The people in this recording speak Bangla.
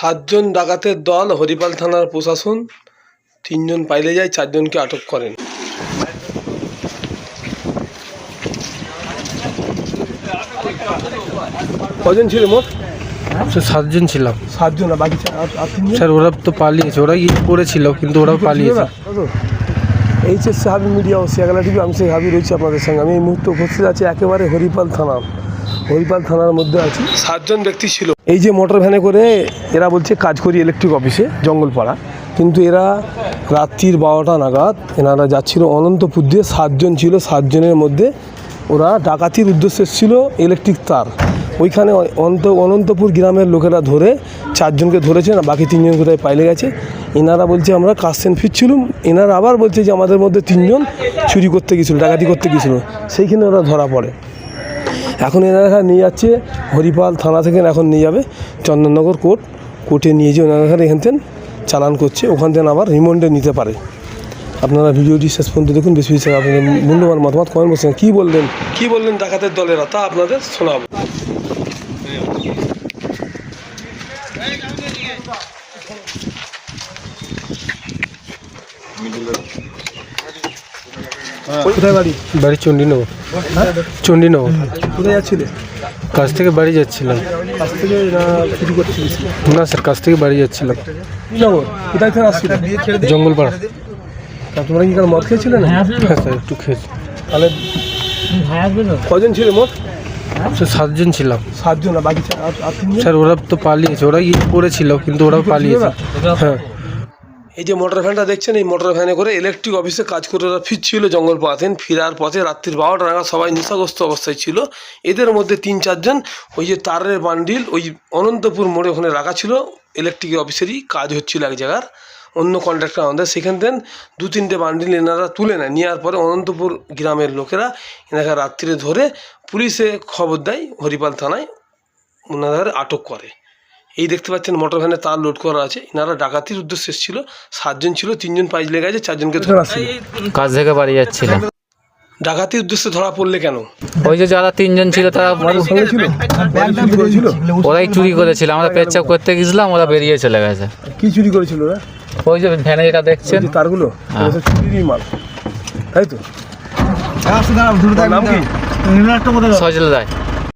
সাতজন ডাকাতের দল হরিপাল থানার প্রশাসন তিনজন পাইলে যায় চারজনকে আটক করেন। কজন ছিল মোট? স্যার সাতজন ছিলাম। সাতজন আর বাকি চা- আর- আর তিনজন? স্যার ওরা তো পালিয়েছে। ওরা গিয়ে পড়েছিল কিন্তু ওরা পালিয়েছে। এইচএস হাবি মিডিয়া ও শিয়াগালা টিভি আমি সেই হাবি রয়েছি আপনাদের সঙ্গে। আমি এই মুহূর্তে উপস্থিত আছি একেবারে হরিপাল থানা। হরিপাল থানার মধ্যে আছি। সাতজন ব্যক্তি ছিল। এই যে মোটর ভ্যানে করে এরা বলছে কাজ করি ইলেকট্রিক অফিসে জঙ্গলপাড়া। কিন্তু এরা রাত্রির বারোটা নাগাদ এনারা যাচ্ছিল অনন্তপুর দিয়ে সাতজন ছিল সাতজনের মধ্যে ওরা ডাকাতির উদ্দেশ্যে ছিল ইলেকট্রিক তার। ওইখানে অন্ত অনন্তপুর গ্রামের লোকেরা ধরে চারজনকে ধরেছে না বাকি তিনজন কোথায় পাইলে গেছে। এনারা বলছে আমরা কাশছেন ফিরছিলাম এনারা আবার বলছে যে আমাদের মধ্যে তিনজন চুরি করতে গেছিল ডাকাতি করতে গেছিল। সেইখানে ওরা ধরা পড়ে। এখন এনারা নিয়ে যাচ্ছে, হরিপাল থানা থেকে এখন নিয়ে যাবে। চন্দননগর কোর্ট, কোর্টে নিয়ে যেয়ে ওনারা এখানে এখান থেকে চালান করছে, ওখান থেকে আবার রিমান্ডে নিতে পারে। আপনারা ভিডিওটি শেষ পর্যন্ত দেখুন, বেশি বেশি আপনাদের মূল্যবান মতামত কমেন্ট বলছেন কী বললেন কী বললেন ডাকাতের দলেরা তা আপনাদের শোনাবো। কোথায় বাড়ি? বাড়ি চণ্ডীনগর চণ্ডীনগর কোথায় যাচ্ছিলে? কাছ থেকে বাড়ি যাচ্ছিলাম। কাছ থেকে না করছিলিস? না স্যার কাছ থেকে বাড়ি যাচ্ছিলাম। নগর কোথায় থেকে আসছিলে? জঙ্গলপাড়া তোমরা কি কারও মদ খেয়েছিলে না? হ্যাঁ স্যার। একটু খেয়েছি। তাহলে কজন ছিল মোট স্যার সাতজন ছিলাম। সাতজন বাকি স্যার ওরা তো পালিয়েছে। ওরা গিয়ে পড়েছিল কিন্তু ওরা পালিয়েছে। হ্যাঁ। এই যে মোটর ভ্যানটা দেখছেন, এই মোটর ভ্যানে করে ইলেকট্রিক অফিসে কাজ করে ওরা ফিরছিল জঙ্গল পাতেন ফেরার পথে রাত্রির বারোটা নাগাদ সবাই নেশাগ্রস্ত অবস্থায় ছিল। এদের মধ্যে তিন চারজন, ওই যে তারের বান্ডিল, ওই অনন্তপুর মোড়ে ওখানে রাখা ছিল। ইলেকট্রিক অফিসেরই কাজ হচ্ছিল এক জায়গার। অন্য কন্ট্রাক্টর আমাদের সেখান থেকে দু তিনটে বান্ডিল এনারা তুলে নেয়। নেওয়ার পরে অনন্তপুর গ্রামের লোকেরা এনাকে রাত্রিরে ধরে পুলিশে খবর দেয়, হরিপাল থানায়। ওনাদের আটক করে। এই দেখতে পাচ্ছেন মোটর ভ্যানে তার লোড করা আছে। এনারা ডাকাতির উদ্দেশ্যে এসেছিল। সাতজন ছিল তিনজন পাইজ লেগে আছে চারজনকে ধরা ছিল কাজ থেকে বাড়ি যাচ্ছিলাম ডাকাতির উদ্দেশ্যে ধরা পড়লে কেন? ওই যে যারা তিনজন ছিল তারা ছিল চুরি ওরাই চুরি করেছিল। আমরা পেচ্ছাপ করতে গেছিলাম ওরা বেরিয়ে চলে গেছে। কি চুরি করেছিল ওরা? ওই যে ভ্যানে যেটা দেখছেন? তারগুলো। হ্যাঁ। চুরিরই মাল। তাই তো? ওর সজল রায়।